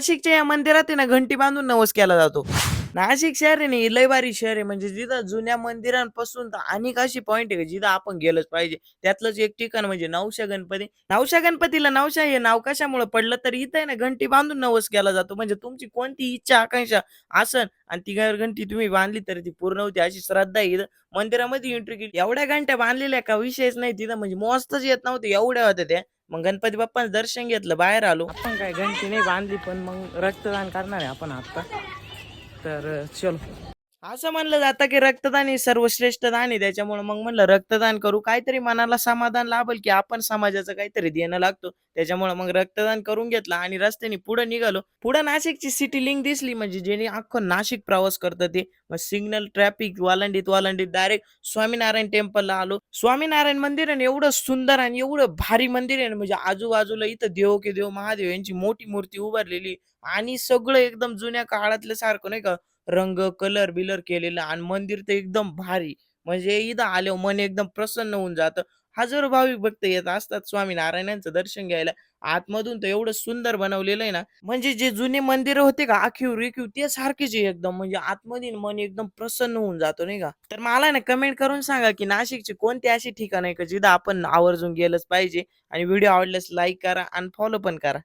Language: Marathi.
नाशिकच्या या मंदिरात आहे ना घंटी बांधून नवस केला जातो. नाशिक शहर आहे ना लय भारी शहर आहे. म्हणजे जिथं जुन्या मंदिरांपासून तर अनेक अशी पॉईंट आहे का जिथं आपण गेलंच पाहिजे. त्यातलंच एक ठिकाण म्हणजे नवशा गणपती. नवशा गणपतीला नवशा हे नाव कशामुळे पडलं? तर इथं आहे ना घंटी बांधून नवस केला जातो. म्हणजे तुमची कोणती इच्छा आकांक्षा आसन आणि ती घंटी तुम्ही बांधली तर ती पूर्ण होती अशी श्रद्धा आहे. मंदिरामध्ये एंट्री केली. एवढ्या घंट्या बांधलेल्या का? विषयच नाही तिथं. म्हणजे मोजतच येत नव्हते एवढ्या होत्या त्या. मग गणपती बाप्पांचं दर्शन घेतलं बाहेर आलो. आपण काय घंटी नाही बांधली पण मग रक्तदान करणार आहे आपण आता. तर अ, चलो. असं म्हणलं जातं की रक्तदान हे सर्वश्रेष्ठ दान आहे. त्याच्यामुळे मग म्हणलं रक्तदान करू. काहीतरी मनाला समाधान लाभल की आपण समाजाचं काहीतरी देणं लागतो. त्याच्यामुळे मग रक्तदान करून घेतलं आणि रस्त्याने पुढे निघालो. पुढे नाशिकची सिटी लिंक दिसली म्हणजे जेणे अख्खं नाशिक प्रवास करतं ते. मग सिग्नल ट्रॅफिक वालंडीत वालंडीत डायरेक्ट स्वामीनारायण टेम्पलला आलो. स्वामीनारायण मंदिर आणि एवढं सुंदर आणि एवढं भारी मंदिर आहे. ना म्हणजे आजूबाजूला इथं देव के देव महादेव यांची मोठी मूर्ती उभारलेली. आणि सगळं एकदम जुन्या काळातलं सारखं नाही का रंग कलर बिलर केलेलं आणि मंदिर तर एकदम भारी. म्हणजे इथं आल्यावर मन एकदम प्रसन्न होऊन जातं. हजारो भाविक भक्त येत असतात स्वामीनारायणांचं दर्शन घ्यायला. आतमधून तर एवढं सुंदर बनवलेलं आहे ना. म्हणजे जे जुने मंदिर होते का आखीव रेखीव ते सारखेच आहे एकदम. म्हणजे आतमधील मन एकदम प्रसन्न होऊन जातो नाही का? तर मला ना कमेंट करून सांगा की नाशिकची कोणते अशी ठिकाण आहे का जिथं आपण आवर्जून गेलंच पाहिजे. आणि व्हिडिओ आवडल्यास लाईक करा आणि फॉलो पण करा.